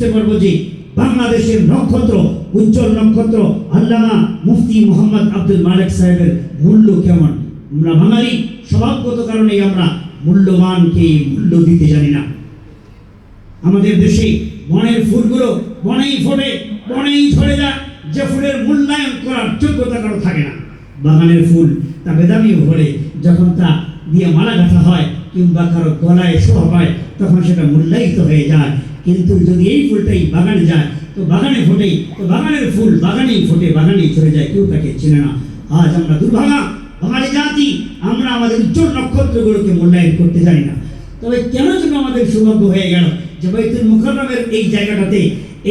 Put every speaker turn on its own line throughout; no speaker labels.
যে বাংলাদেশের নক্ষত্র, উজ্জ্বল নক্ষত্র, আল্লামা মুফতি মোহাম্মদ আব্দুল মালিক সাহেবের মূল্য কেমন? আমরা বাঙালি, স্বভাবগত কারণেই আমরা মূল্যবানকে মূল্য দিতে জানি না। আমাদের দেশে বনের ফুলগুলো বনেই ফোটে, বনেই ঝরে যায়, যে ফুলের মূল্যায়ন করার যোগ্যতা কারও থাকে না। বাগানের ফুল তা বেদামি হলে যখন তা দিয়ে মালা গাঁথা হয় কিংবা কারও গলায় শোভা পায়, তখন সেটা মূল্যায়িত হয়ে যায়। কিন্তু যদি এই ফুলটাই বাগানে যায়, তো বাগানে ফোটে তো বাগানের ফুল বাগানেই ফোটে, বাগানেই চলে যায়, কেউ তাকে চেনে না। আজ আমরা দুর্ভাগা, বাঙালি জাতি, আমরা আমাদের উজ্জ্বল নক্ষত্রগুলোকে মূল্যায়ন করতে জানি না। তবে কেন যেন আমাদের সৌভাগ্য হয়ে গেল যে বাইতুল মুখাররমের এই জায়গাটাতে,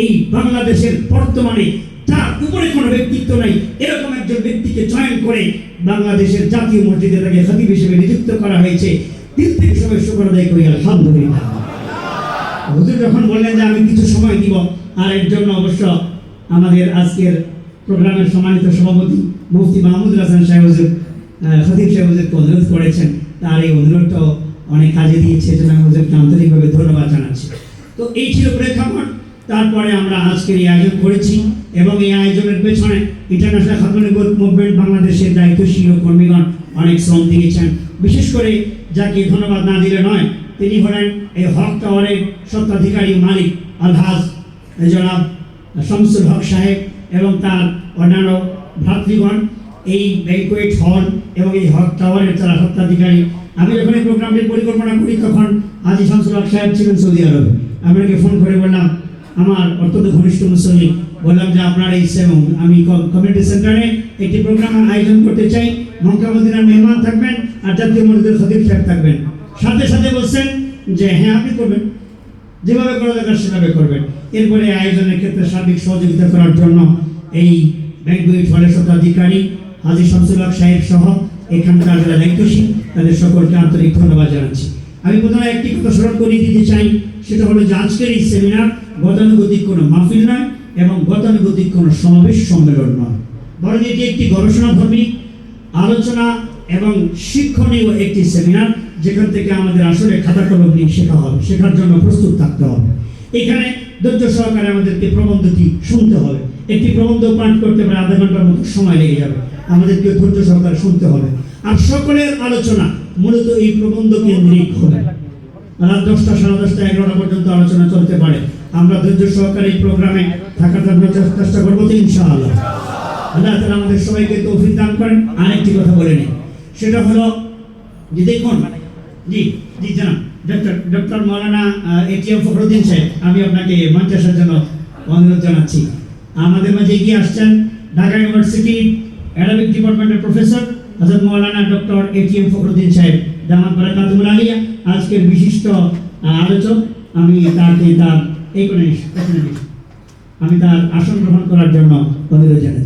এই বাংলাদেশের বর্তমানে তার উপরে কোনো ব্যক্তিত্ব নাই, এরকম একজন ব্যক্তিকে চয়ন করে বাংলাদেশের জাতীয় মসজিদে তাকে খতিব হিসেবে নিযুক্ত করা হয়েছে। তিন থেকে সময় শুক্র আদায় করি, আলহামদুলিল্লাহ। হুজুর যখন বললেন যে আমি কিছু সময় দিব আর এর জন্য অবশ্য আমাদের আজকের প্রোগ্রামের সম্মানিত সভাপতি মুফতি মাহমুদুল হাসান সাহেব হুজুর খতিব সাহেব হুজুরকে অনুরোধ করেছেন। তার এই অনুরোধটাও অনেক কাজে দিয়েছে এজন্য আমি হুজুরকে আন্তরিকভাবে ধন্যবাদ জানাচ্ছি। তো এই ছিল প্রেক্ষাপট। তারপরে আমরা আজকের এই আয়োজন করেছি এবং এই আয়োজনের পেছনে ইন্টারন্যাশনাল খাতুনি মুভমেন্ট বাংলাদেশের দায়িত্বশীল কর্মীগণ অনেক শ্রম দিয়েছেন। বিশেষ করে যাকে ধন্যবাদ না দিলে নয় তিনি হলেন এই হক টাওয়ারের স্বত্বাধিকারী মালিক আলহাজ জনাব শামসুল হক সাহেব এবং তার অন্যান্য ভ্রাতৃগণ। এই ব্যাংকুয়েট হল এবং এই হক টাওয়ারের তারা স্বত্বাধিকারী, আমি যখন এই প্রোগ্রামটির পরিকল্পনা করি, তখন আজি শামসুল হক সাহেব ছিলেন সৌদি আরবে। আমি ওনাকে ফোন করে বললাম, আমার অত্যন্ত ঘনিষ্ঠ মুসলিম বললাম যে, আপনার এই আমি কমিউনিটি সেন্টারে একটি প্রোগ্রাম আয়োজন করতে চাই। মক্কামদিনার মেহমান থাকবেন আর জাতীয় মসজিদের খতিব সাহেব থাকবেন। সাথে সাথে বলছেন যে হ্যাঁ আপনি করবেন। যেভাবে করা দরকার সেভাবে করবেন। এরপরে আয়োজনের ক্ষেত্রে সার্বিক সহযোগিতা করার জন্য এই ব্যাংকুয়েট হলের স্বত্বাধিকারী হাজি শামসুল হক সাহেব সহ এখানকার যারা দায়িত্বশীল, তাদের সকলকে আন্তরিক ধন্যবাদ জানাচ্ছি। আমি প্রথমে একটি কথা স্মরণ করিয়ে দিতে চাই, সেটা হলো যে আজকের এই সেমিনার গতানুগতিক কোনো মাহফিল নয় এবং গতানুগতিক কোনো সমাবেশ সম্মেলন নয়। বরং এটি একটি গবেষণাধর্মী আলোচনা এবং শিক্ষণীয় একটি সেমিনার যেখান থেকে আমাদের আসলে খাতা কলম নিয়ে শেখা হবে, শেখার জন্য প্রস্তুত থাকতে হবে। এখানে ধৈর্য সহকারে আমাদেরকে প্রবন্ধটি শুনতে হবে। একটি প্রবন্ধ পাঠ করতে পারে আধা ঘণ্টার মতো সময় লেগে যাবে। আমাদেরকে ধৈর্য সহকারে শুনতে হবে। আর সকলের আলোচনা, মূলত এই প্রবন্ধ কেন্দ্রিক হবে। রাত দশটা, সাড়ে দশটা, এগারোটা পর্যন্ত আলোচনা চলতে পারে। আমরা ধৈর্য সহকারে এই প্রোগ্রামে থাকার জন্য চেষ্টা করব তো ইনশাআল্লাহ। আল্লাহ তালা আমাদের সবাইকে তৌফিক দান করেন। আরেকটি কথা বলে নিই। সেটা হলো যে দেখুন, জি জি, জানান। Doctor doctor Maulana ATM Fakhruddin সাহেব, আমি আপনাকে মঞ্চে আসার জন্য অনুরোধ জানাচ্ছি। আমাদের মাঝে এগিয়ে আসছেন ঢাকা ইউনিভার্সিটি অ্যারাবিক ডিপার্টমেন্টের প্রফেসর হজরত মৌলানা ডক্টর এটিএম ফখরুদ্দিন সাহেব জামাত বারাকাতুল আলিয়া, আজকের বিশিষ্ট আলোচক। আমি তাকে তার এসে। আমি তার আসন গ্রহণ করার জন্য অনুরোধ জানাচ্ছি।